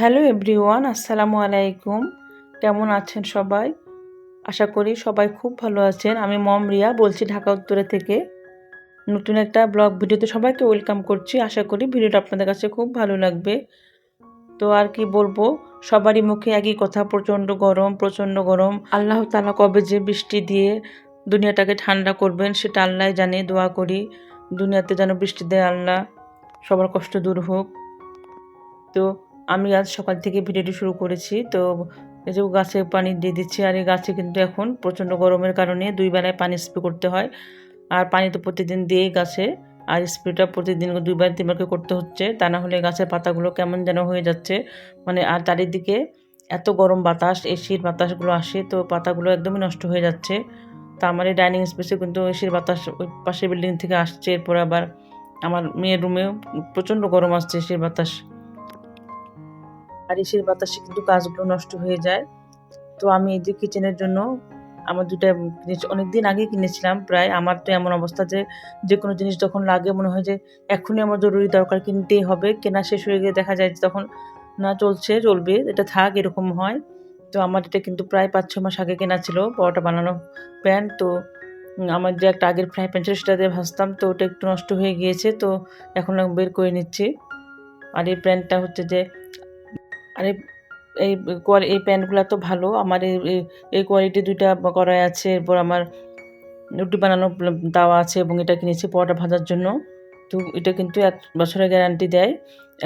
Hello everyone, আসসালামু আলাইকুম। কেমন আছেন সবাই? আশা করি সবাই খুব ভালো আছেন। আমি মম রিয়া বলছি ঢাকা উত্তরে থেকে। নতুন একটা ব্লগ ভিডিওতে সবাইকে ওয়েলকাম করছি। আশা করি ভিডিওটা আপনাদের কাছে খুব ভালো লাগবে। তো আর কি বলব, সবারই মুখে একই কথা, প্রচণ্ড গরম প্রচণ্ড গরম। আল্লাহ তালা কবে যে বৃষ্টি দিয়ে দুনিয়াটাকে ঠান্ডা করবেন, সেটা আল্লাহ জানে। দোয়া করি, দুনিয়াতে যেন বৃষ্টি দেয় আল্লাহ, সবার কষ্ট দূর হোক। তো আমি আজ সকাল থেকে ভিডিওটি শুরু করেছি, তো এই যে গাছে পানি দিয়ে দিচ্ছি, আর এই গাছে কিন্তু এখন প্রচণ্ড গরমের কারণে দুই বেলায় পানি স্প্রে করতে হয়। আর পানি তো প্রতিদিন দিয়েই গাছে, আর স্প্রেটা প্রতিদিন দুইবার তিনবার করে করতে হচ্ছে, তা না হলে গাছের পাতাগুলো কেমন যেন হয়ে যাচ্ছে। মানে আর চারিদিকে এত গরম বাতাস এসির বাতাসগুলো আসে, তো পাতাগুলো একদমই নষ্ট হয়ে যাচ্ছে। তা আমার এই ডাইনিং স্পেসে কিন্তু এসির বাতাস ওই পাশের বিল্ডিং থেকে আসছে, এরপর আবার আমার মেয়ের রুমেও প্রচণ্ড গরম আসছে এসির বাতাস। আর এসির বাতাসে কিন্তু গাছগুলো নষ্ট হয়ে যায়। তো আমি এই যে কিচেনের জন্য আমার দুটা জিনিস অনেকদিন আগে কিনেছিলাম। প্রায় আমার তো এমন অবস্থা যে যে কোনো জিনিস যখন লাগে মনে হয় যে, এখনই আমার জরুরি দরকার কিনতেই হবে। কেনা শেষ হয়ে গিয়ে দেখা যায় যে তখন না চলছে, চলবে, এটা থাক, এরকম হয়। তো আমার এটা কিন্তু প্রায় পাঁচ ছ মাস আগে কেনা ছিল পরোটা বানানো প্যান তো আমার যে একটা আগের ফ্রাই প্যান ছিল সেটা দিয়ে ভাজতাম। তো ওটা একটু নষ্ট হয়ে গিয়েছে, তো এখন বের করে নিচ্ছি। আর এই প্যানটা হচ্ছে যে আর, এই এই প্যান্টগুলো তো ভালো। আমার এই এই কোয়ালিটি দুইটা করাই আছে। এরপর আমার রুটি বানানো দেওয়া আছে এবং এটা কিনেছি পরোটা ভাজার জন্য। তো এটা কিন্তু এক বছরের গ্যারান্টি দেয়।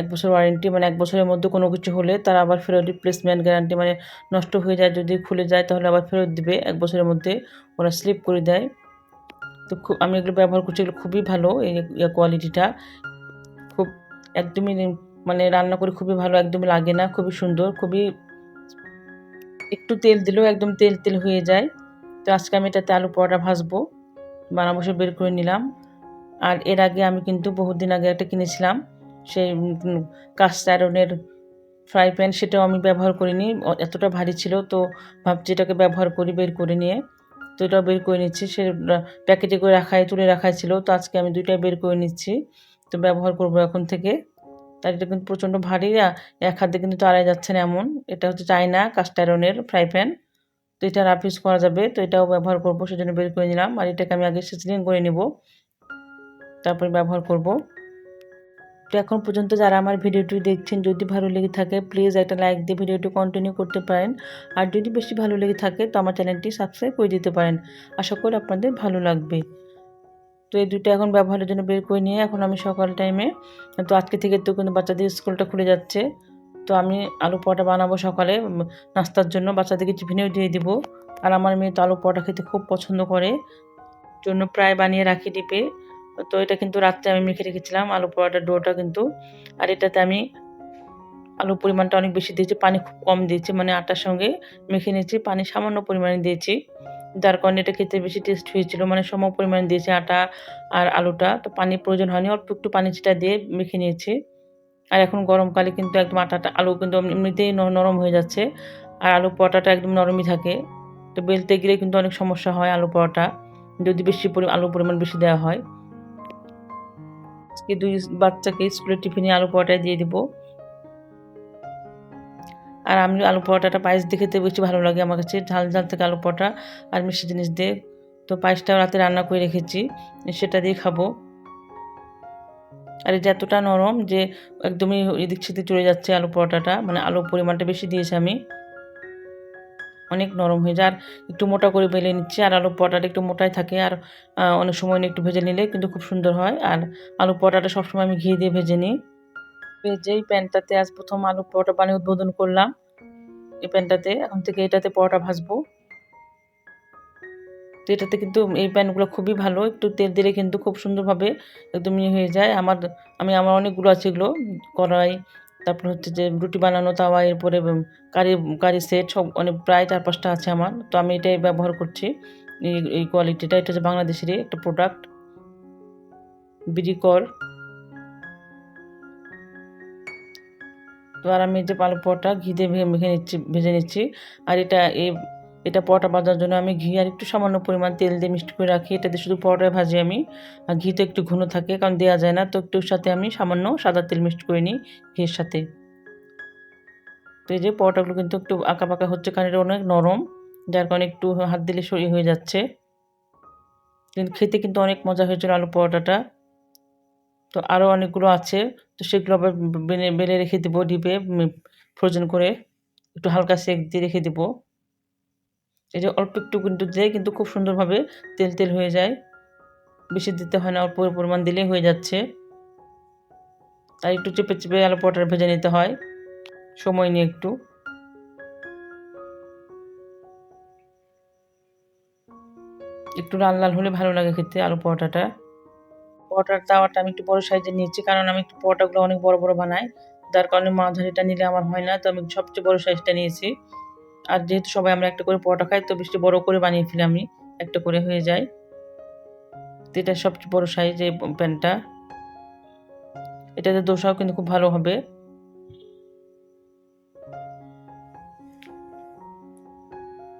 এক বছর ওয়ারেন্টি মানে এক বছরের মধ্যে কোনো কিছু হলে তারা আবার ফেরত রিপ্লেসমেন্ট গ্যারান্টি মানে নষ্ট হয়ে যায়, যদি খুলে যায় তাহলে আবার ফেরত দিবে এক বছরের মধ্যে। ওরা স্লিপ করে দেয়। তো খুব, আমি এগুলো ব্যবহার করছি, এগুলো খুবই ভালো, এই কোয়ালিটিটা খুব, একদমই মানে রান্না করে খুবই ভালো একদম লাগে না, খুবই সুন্দর, খুবই একটু তেল দিলেও একদম তেল তেল হয়ে যায়। তো আজকে আমি এটাতে আলু পরোটা ভাজবো বানা বসে বের করে নিলাম। আর এর আগে আমি কিন্তু বহুদিন আগে একটা কিনেছিলাম, সেই কাস্ট আয়রনের ফ্রাই প্যান, সেটাও আমি ব্যবহার করিনি এতটা ভারী ছিল, তো ভাবছি এটাকে ব্যবহার করি, বের করে নিয়ে। তো এটাও বের করে নিচ্ছি, সে প্যাকেটে করে রাখায়, তুলে রাখাই ছিল, তো আজকে আমি দুইটাই বের করে নিচ্ছি, তো ব্যবহার করব এখন থেকে। তার এটা কিন্তু প্রচণ্ড ভারী এক হাতে কিন্তু তাড়াই যাচ্ছে না এমন। এটা হচ্ছে চাইনা কাস্টারনের ফ্রাই প্যান। তো এটা রাফ ইউজ করা যাবে, তো এটাও ব্যবহার করব, সেজন্য বের করে নিলাম। আর এটাকে আমি আগে সিজলিং করে নেব। তারপরে ব্যবহার করব। তো এখন পর্যন্ত যারা আমার ভিডিওটি দেখছেন, যদি ভালো লেগে থাকে প্লিজ একটা লাইক দিয়ে ভিডিওটি কন্টিনিউ করতে পারেন। আর যদি বেশি ভালো লেগে থাকে, তো আমার চ্যানেলটি সাবস্ক্রাইব করে দিতে পারেন। আশা করি আপনাদের ভালো লাগবে। তো এই দুটো এখন ব্যবহারের জন্য বের করে নিয়ে এখন আমি সকাল টাইমে তো আজকে থেকে তো কিন্তু বাচ্চাদের স্কুলটা খুলে যাচ্ছে। তো আমি আলু পরোটা বানাবো সকালে নাস্তার জন্য বাচ্চাদেরকে টিফিনেও দিয়ে দিব। আর আমার মেয়ে তো আলু পরোটা খেতে খুব পছন্দ করে, জন্য প্রায় বানিয়ে রাখি ডিপে। তো এটা কিন্তু রাত্রে আমি মেখে রেখেছিলাম আলু পরোটার ডোটা কিন্তু। আর এটাতে আমি আলুর পরিমাণটা অনেক বেশি দিয়েছি, পানি খুব কম দিয়েছি মানে আটার সঙ্গে মেখে নিয়েছি, পানি সামান্য পরিমাণে দিয়েছি। যার কারণে এটা খেতে বেশি টেস্ট হয়েছিল মানে সম পরিমাণে দিয়েছে আটা আর আলুটা, তো পানির প্রয়োজন হয়নি, অল্প একটু পানি চিটা দিয়ে মেখে নিয়েছি। আর এখন গরমকালে কিন্তু একদম আটাটা, আলু কিন্তু এমনিতেই নরম হয়ে যাচ্ছে, আর আলু পরোটাটা একদম নরমই থাকে। তো বেলতে গেলে কিন্তু অনেক সমস্যা হয় আলু পরোটা, যদি বেশি পরিমাণ আলুর পরিমাণ বেশি দেওয়া হয়। আজকে দুই বাচ্চাকে স্কুলের টিফিনে আলু পরোটায় দিয়ে দিব। আর আমি আলু পরোটাটা পায়েস দিয়ে খেতে বেশি ভালো লাগে আমার কাছে। ঝাল ঝাল থেকে আলু পরোটা আর মিষ্টি জিনিস দিয়ে। তো পায়েসটাও রাতে রান্না করে রেখেছি, সেটা দিয়ে খাব। আর এটা এতটা নরম যে একদমই এদিক সেদিক চলে যাচ্ছে আলু পরোটাটা মানে আলুর পরিমাণটা বেশি দিয়েছি আমি। অনেক নরম হয়ে যায়, আর একটু মোটা করে বেলে নিচ্ছি। আর আলু পরোটাটা একটু মোটাই থাকে, আর অনেক সময় একটু ভেজে নিলে কিন্তু খুব সুন্দর হয়। আর আলু পরোটাটা সবসময় আমি ঘি দিয়ে ভেজে নিই। ভেজেই প্যানটাতে আজ প্রথম আলু পরোটা বানিয়ে উদ্বোধন করলাম, এই প্যানটাতে, এখন থেকে এটাতে পরোটা ভাজবো। তো এটাতে কিন্তু এই প্যানগুলো খুবই ভালো, একটু তেল দিলে কিন্তু খুব সুন্দরভাবে একদম ইয়ে হয়ে যায়। আমার, আমি, আমার অনেকগুলো আছে এগুলো, কড়াই, তারপর হচ্ছে যে রুটি বানানো, তাওয়া, এরপরে কারি কারি সেট, সব অনেক, প্রায় চার পাঁচটা আছে আমার। তো আমি এটাই ব্যবহার করছি, এই এই কোয়ালিটিটা এটা হচ্ছে বাংলাদেশেরই একটা প্রোডাক্ট বিডিকর তো আর আমি যে পালক পরোটা ঘি দিয়ে মেখে নিচ্ছি, ভেজে নিচ্ছি। আর এটা, এই, এটা পরোটা ভাজার জন্য আমি ঘি আর একটু সামান্য পরিমাণ তেল দিয়ে মিষ্টি করে রাখি। এটাতে শুধু পরোটায় ভাজি আমি। আর ঘি তো একটু ঘন থাকে, কারণ দেওয়া যায় না। তো একটু সাথে আমি সামান্য সাদা তেল মিষ্টি করে নিই ঘিয়ের সাথে। তো এই যে পরোটাগুলো কিন্তু একটু আঁকা পাকা হচ্ছে, কারণ এটা অনেক নরম। যার কারণে একটু হাত দিলে সরিয়ে হয়ে যাচ্ছে। কিন্তু খেতে কিন্তু অনেক মজা হয়েছিল আলু পরোটাটা। তো আরও অনেকগুলো আছে। তো সেগুলো আবার বেলে বেলে রেখে দেবো ডিপে ফ্রোজেন করে। একটু হালকা সেক দিয়ে রেখে দেবো। এই যে অল্প একটু কিন্তু দিয়ে কিন্তু খুব সুন্দরভাবে তেল তেল হয়ে যায়। বেশি দিতে হয় না, অল্প পরিমাণ দিলেই হয়ে যাচ্ছে। তাই একটু চেপে চেপে আলু পরোটা ভেজে নিতে হয়। সময় নিয়ে একটু। একটু লাল লাল হলে ভালো লাগে খেতে আলু পরোটাটা। পরোটার তাওয়াটা আমি একটু বড় সাইজে নিয়েছি, কারণ আমি একটু পরোটাগুলো অনেক বড় বড় বানাই। যার কারণে মাঝারিটা নিলে আমার হয় না, তো আমি সবচেয়ে বড় সাইজটা নিয়েছি। আর যেহেতু সবাই আমরা একটা করে পরোটা খাই, তো বেশি বড় করে বানিয়ে ফেলি আমি একটা করে হয়ে যায়। তো এটা সবচেয়ে বড় সাইজ এই প্যানটা। এটাতে দোসাও কিন্তু খুব ভালো হবে।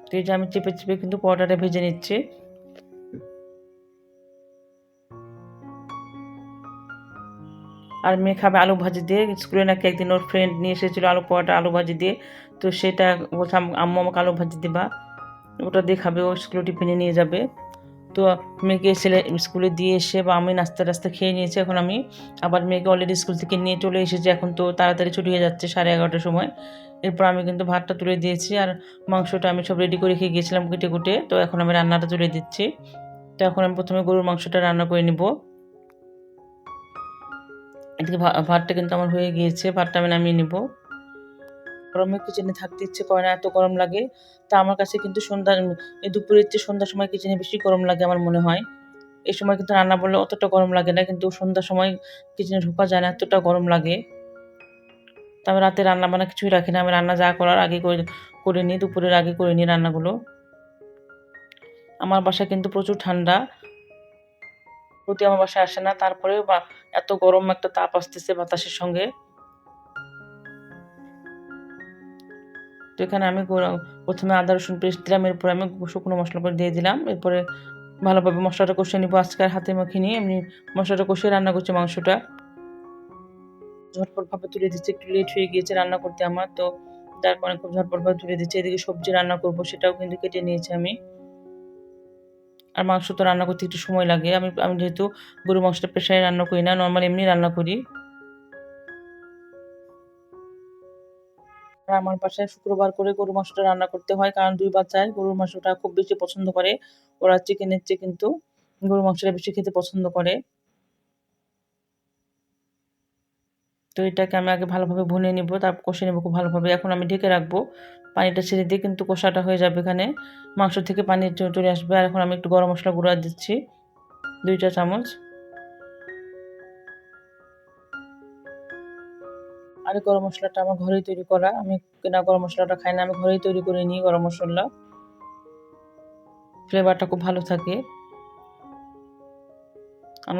তো এই যে আমি চেপে চেপে কিন্তু পরোটাটা ভেজে নিচ্ছি। আর মেয়ে খাবে আলু ভাজি দিয়ে। স্কুলে নাকি একদিন ওর ফ্রেন্ড নিয়ে এসেছিল আলু পরোটা, আলু ভাজি দিয়ে। তো সেটা বলছে আম্মু আমাকে আলু ভাজি দিবা। ওটা দিয়ে খাবে ও স্কুলে টিফিনে নিয়ে যাবে। তো মেয়েকে ছেলে স্কুলে দিয়ে এসে বা আমি নাস্তা টাস্তা খেয়ে নিয়েছি। এখন আমি আবার মেয়েকে অলরেডি স্কুল থেকে নিয়ে চলে এসেছি। এখন তো তাড়াতাড়ি ছুটি হয়ে যাচ্ছে সাড়ে এগারোটার সময়। এরপর আমি কিন্তু ভাতটা তুলে দিয়েছি আর মাংসটা আমি সব রেডি করে খেয়ে গিয়েছিলাম কুটে কুটে তো এখন আমি রান্নাটা তুলে দিচ্ছি। তো এখন আমি প্রথমে গরুর মাংসটা রান্না করে নিব। এদিকে ভাতটা কিন্তু আমার হয়ে গিয়েছে, ভাতটা আমি নামিয়ে নিব। গরমে কিচেনে থাকতে ইচ্ছে করে না, এত গরম লাগে। তা আমার কাছে কিন্তু সন্ধ্যা দুপুরের চেয়ে সন্ধ্যার সময় কিচেনে বেশি গরম লাগে আমার মনে হয়। এই সময় কিন্তু রান্না বললে অতটা গরম লাগে না, কিন্তু সন্ধ্যার সময় কিচেনে ঢোকা যায় না, এতটা গরম লাগে। তবে রাতে রান্না বান্না কিছুই রাখি না, আমি রান্না যা করার আগে করে করে নিই, দুপুরের আগে করে নিই রান্নাগুলো। আমার বাসা কিন্তু প্রচুর ঠান্ডা। প্রতি আমার বাসায় আসে না। তারপরেও বা এত গরম একটা তাপ আসতেছে বাতাসের সঙ্গে। তো এখানে আমি প্রথমে আদা, রসুন পেস্ট দিলাম, এরপরে আমি শুকনো মশলা করে দিয়ে দিলাম। এরপরে ভালোভাবে মশলাটা কষিয়ে নিবো। আজকের হাতে মাখিয়ে নিয়ে এমনি মশলাটা কষিয়ে রান্না করছি মাংসটা। ঝটপটভাবে তুলে দিচ্ছে। একটু লেট হয়ে গিয়েছে রান্না করতে আমার, তো যার কারণে খুব ঝটপটভাবে তুলে দিচ্ছে। এদিকে সবজি রান্না করব, সেটাও কিন্তু কেটে নিয়েছি আমি। আর মাংস তো রান্না করতে একটু সময় লাগে। আমি আমি যেহেতু গরু মাংসটা প্রেশারে রান্না করি না নর্মাল এমনি রান্না করি। আমার বাসায় শুক্রবার করে গরু মাংসটা রান্না করতে হয়, কারণ দুই বাচ্চায় গরুর মাংসটা খুব বেশি পছন্দ করে। ওরা চিকেনের চেয়ে কিন্তু গরু মাংসটা বেশি খেতে পছন্দ করে। তো এটাকে আমি আগে ভালোভাবে ভুনে নিব, তারপর কষে নেব খুব ভালোভাবে। এখন আমি ঢেকে রাখব পানিটা ছেড়ে দিয়ে, কিন্তু কষাটা হয়ে যাবে এখানে। মাংস থেকে পানি চলে আসবে। আর এখন আমি একটু গরম মশলা গুঁড়া দিচ্ছি, দুইটা চামচ। আর গরম মশলাটা আমার ঘরেই তৈরি করা। আমি কেনা গরম মশলাটা খাই না, আমি ঘরেই তৈরি করে নিই গরম মশলা। ফ্লেভারটা খুব ভালো থাকে।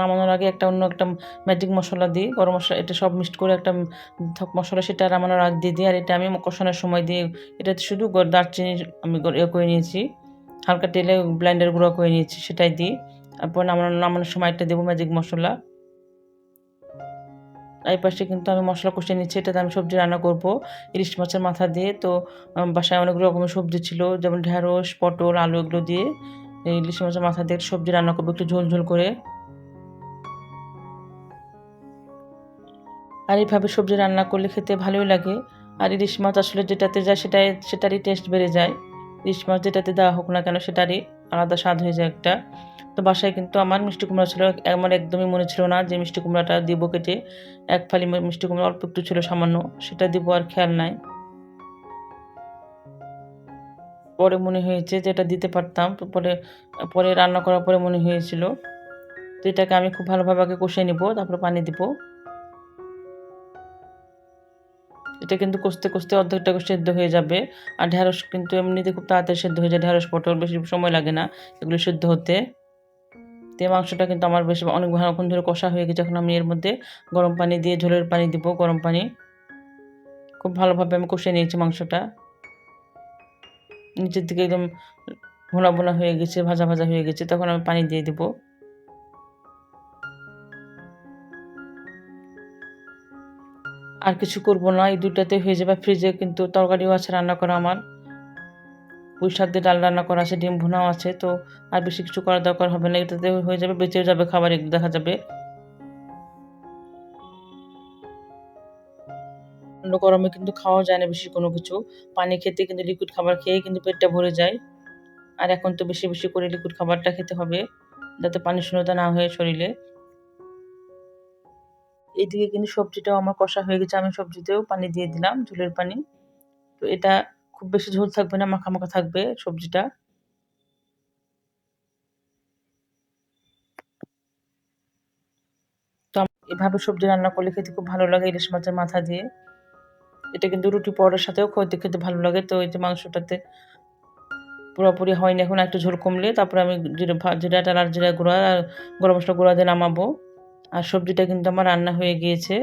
নামানোর আগে একটা অন্য একটা ম্যাজিক মশলা দিই, গরম মশলা, এটা সব মিক্সড করে একটা মশলা সেটা নামানোর আগে দিয়ে দিই, আর এটা আমি কষানোর সময় দিয়ে এটাতে শুধু দারচিনি আমি ইয়ে করে নিয়েছি, হালকা তেলে ব্লাইন্ডার গুঁড়ো করে নিয়েছি, সেটাই দিই, তারপর নামানোর নামানোর সময় একটা দেবো ম্যাজিক মশলা। এই পাশে কিন্তু আমি মশলা কষিয়ে নিচ্ছি, এটাতে আমি সবজি রান্না করব, ইলিশ মাছের মাথা দিয়ে, তো বাসায় অনেক রকমের সবজি ছিল, যেমন ঢ্যাঁড়স পটল, আলু এগুলো দিয়ে, ইলিশ মাছের মাথা দিয়ে সবজি রান্না করব, একটু ঝোল ঝোল করে। আর এইভাবে সবজি রান্না করলে খেতে ভালোই লাগে। আর ইলিশ মাছ আসলে যেটাতে যায় সেটাই, সেটারই টেস্ট বেড়ে যায়। ইলিশ মাছ যেটাতে দেওয়া হোক না কেন সেটারই আলাদা স্বাদ হয়ে যায় একটা। তো বাসায় কিন্তু আমার মিষ্টি কুমড়া ছিল আমার একদমই মনে ছিল না যে মিষ্টি কুমড়াটা দিব কেটে এক ফালি মিষ্টি কুমড়া অল্প একটু ছিল সামান্য, সেটা দিব আর খেয়াল নাই। পরে মনে হয়েছে যে এটা দিতে পারতাম পরে পরে রান্না করার পরে মনে হয়েছিল। তো এটাকে আমি খুব ভালোভাবে আগে কষিয়ে নিব, তারপরে পানি দিব। এটা কিন্তু কষতে কষতে অর্ধেকটা সেদ্ধ হয়ে যাবে। আর ঢ্যাঁড়স কিন্তু এমনিতে খুব তাড়াতাড়ি সেদ্ধ হয়ে যায়। ঢ্যাঁড়স পটল বেশি সময় লাগে না এগুলো সেদ্ধ হতে। তো মাংসটা কিন্তু আমার বেশি অনেক ভালোক্ষণ ধরে কষা হয়ে গেছে। এখন আমি এর মধ্যে গরম পানি দিয়ে ঝোলের পানি দিব, গরম পানি। খুব ভালোভাবে আমি কষিয়ে নিয়েছি মাংসটা। নিচের দিকে একদম ভোনা ভোনা হয়ে গেছে ভাজা ভাজা হয়ে গেছে। তখন আমি পানি দিয়ে দেবো। আর কিছু করব না, এই দুটাতে হয়ে যাবে। ফ্রিজে কিন্তু তরকারিও আছে রান্না করা আমার। পুঁই শাক দিয়ে ডাল রান্না করা আছে, ডিম ভুনাও আছে, তো আর বেশি কিছু করার দরকার হবে না। এটাতে হয়ে যাবে, বেঁচেও যাবে খাবার, এগুলো দেখা যাবে। গরমে কিন্তু খাওয়া যায় না বেশি কোনো কিছু। পানি খেতে কিন্তু লিকুইড খাবার খেয়ে কিন্তু পেটটা ভরে যায়। আর এখন তো বেশি বেশি করে লিকুইড খাবারটা খেতে হবে, যাতে পানি শূন্যতা না হয়ে শরীরে। এইদিকে কিন্তু সবজিটাও আমার কষা হয়ে গেছে। আমি সবজিতেও পানি দিয়ে দিলাম, ঝোলের পানি। তো এটা খুব বেশি ঝোল থাকবে না, মাখা মাখা থাকবে সবজিটা। তো এভাবে সবজি রান্না করলে খেতে খুব ভালো লাগে ইলিশ মাছের মাথা দিয়ে। এটা কিন্তু রুটি পরোটার সাথেও খেতে খেতে ভালো লাগে। তো এই যে মাংসটাতে পুরোপুরি হয়নি, এখন একটু ঝোল কমলে তারপরে আমি জিরা জিরা টাল আর জিরা গুঁড়া গরম মশলা গুঁড়া দিয়ে নামাবো। আর সবজিটা কিন্তু আমার রান্না হয়ে গিয়েছে।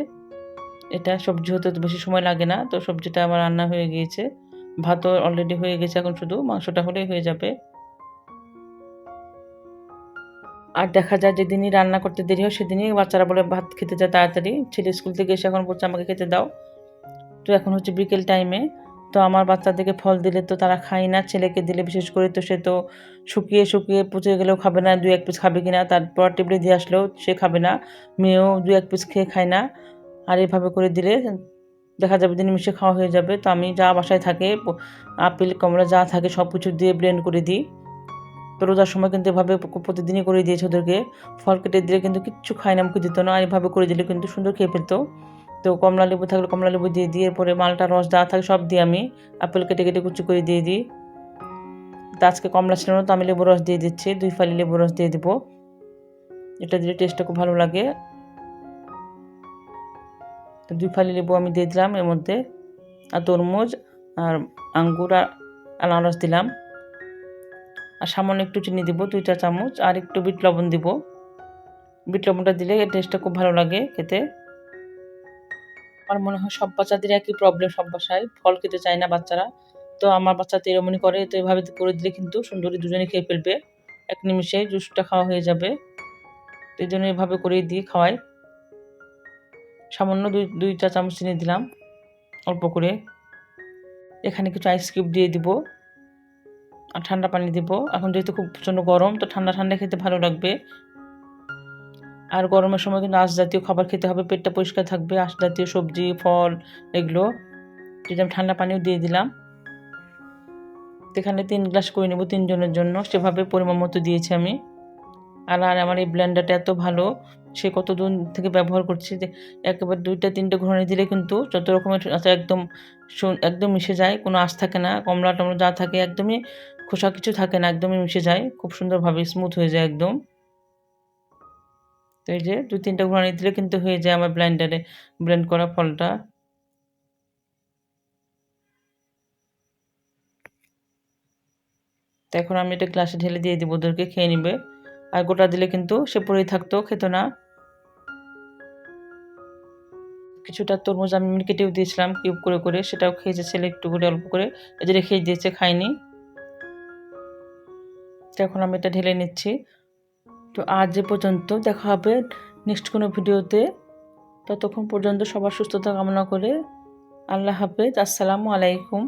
এটা সবজি হতে বেশি সময় লাগে না, তো সবজিটা আমার রান্না হয়ে গিয়েছে। ভাতও অলরেডি হয়ে গেছে এখন শুধু, মাংসটা হলেই হয়ে যাবে। আর দেখা যায় যেদিনই রান্না করতে দেরি হয় সেদিনই বাচ্চারা বলে ভাত খেতে যায় তাড়াতাড়ি। ছেলে স্কুল থেকে এসে এখন বলছে, আমাকে খেতে দাও। তো এখন হচ্ছে বিকেল টাইমে তো আমার বাচ্চাদেরকে ফল দিলে তো তারা খায় না, ছেলেকে দিলে বিশেষ করে তো সে তো শুকিয়ে শুকিয়ে পচে গেলেও খাবে না, দুই এক পিস খাবে কিনা, তারপর টেবিলে দিয়ে আসলেও সে খাবে না, মেয়েও দুই এক পিস খেয়ে খায় না, আর এভাবে করে দিলে দেখা যাবে দিন মিশে খাওয়া হয়ে যাবে। তো আমি যা বাসায় থাকে, আপেল, কমলা যা থাকে সব কিছু দিয়ে ব্লেন্ড করে দিই। তো রোজার সময় কিন্তু এভাবে প্রতিদিনই করে দিয়েছে ওদেরকে। ফল কেটে দিলে কিন্তু কিচ্ছু খায় না, মুখে দিত না, আর এভাবে করে দিলে কিন্তু সুন্দর খেয়ে ফেলতো। তো কমলা লেবু থাকলে কমলা লেবু দিয়ে দিয়ে এরপরে মালটা, রস যা থাকে সব দিয়ে আমি। আপেল কেটে কেটে কুচি করে দিয়ে দিই। তো আজকে কমলা ছিল না, তো আমি লেবু রস দিয়ে দিচ্ছি, দুই ফালি লেবু রস দিয়ে দেবো। এটা দিলে টেস্টটা খুব ভালো লাগে। তো দুই ফালি লেবু আমি দিয়ে দিলাম, এর মধ্যে আর তরমুজ আর আঙ্গুর আর আনারস দিলাম। আর সামান্য একটু চিনি দিব, দুই চা চামচ, আর একটু বিট লবণ দিব। বিট লবণটা দিলে টেস্টটা খুব ভালো লাগে খেতে। আমার মনে হয় সব বাচ্চাদের একই প্রবলেম সব বাসায়। ফল খেতে চায় না বাচ্চারা। তো আমার বাচ্চা তো এরমনি করে, তো এভাবে করে দিলে কিন্তু সুন্দরী দুজনে খেয়ে ফেলবে। এক নিমিষে জুসটা খাওয়া হয়ে যাবে। তো এই জন্য এভাবে করেই দিয়ে খাওয়াই। সামান্য দুই দুই চা চামচ চিনি দিলাম, অল্প করে। এখানে কিছু আইস কিউব দিয়ে দিব। আর ঠান্ডা পানি দিব। এখন যেহেতু খুব প্রচণ্ড গরম, তো ঠান্ডা ঠান্ডা খেতে ভালো লাগবে। আর গরমের সময় কিন্তু আঁশ জাতীয় খাবার খেতে হবে, পেটটা পরিষ্কার থাকবে, আঁশ জাতীয় সবজি, ফল এগুলো। যেটা আমি ঠান্ডা পানিও দিয়ে দিলাম। এখানে তিন গ্লাস করে নেব তিনজনের জন্য, সেভাবে পরিমাণ মতো দিয়েছি আমি। আর আর আমার এই ব্লেন্ডারটা এত ভালো, সে কত থেকে ব্যবহার করছি যে একেবারে দুইটা, তিনটে ঘুরানি দিলে কিন্তু যত রকমের আচ্ছা একদম একদম মিশে যায়, কোনো আঁশ থাকে না কমলা টমলা যা থাকে, একদমই খোসা কিছু থাকে না, একদমই মিশে যায়, খুব সুন্দরভাবে স্মুথ হয়ে যায় একদম। তো এই যে দু তিনটা ঘুরানি দিলে কিন্তু হয়ে যায় আমার ব্লেন্ডারে ব্লেন্ড করা ফলটা। তো এখন আমি এটা গ্লাসে ঢেলে দিয়ে দিব, ওদেরকে খেয়ে নিবে। আর গোটা দিলে কিন্তু সে পরেই থাকতো, খেত না। কিছুটা তরমুজ আমি কেটেও দিয়েছিলাম কিউব করে করে। সেটাও খেয়েছে ছেলে একটু করে, অল্প করে। এই যে রেখে দিয়েছে খাইনি তো এখন আমি এটা ঢেলে নিচ্ছি। তো আজ এ পর্যন্ত দেখা হবে নেক্সট কোনো ভিডিওতে। ততক্ষণ পর্যন্ত সবার সুস্থতা কামনা করে আল্লাহ হাফেজ। আসসালামু আলাইকুম।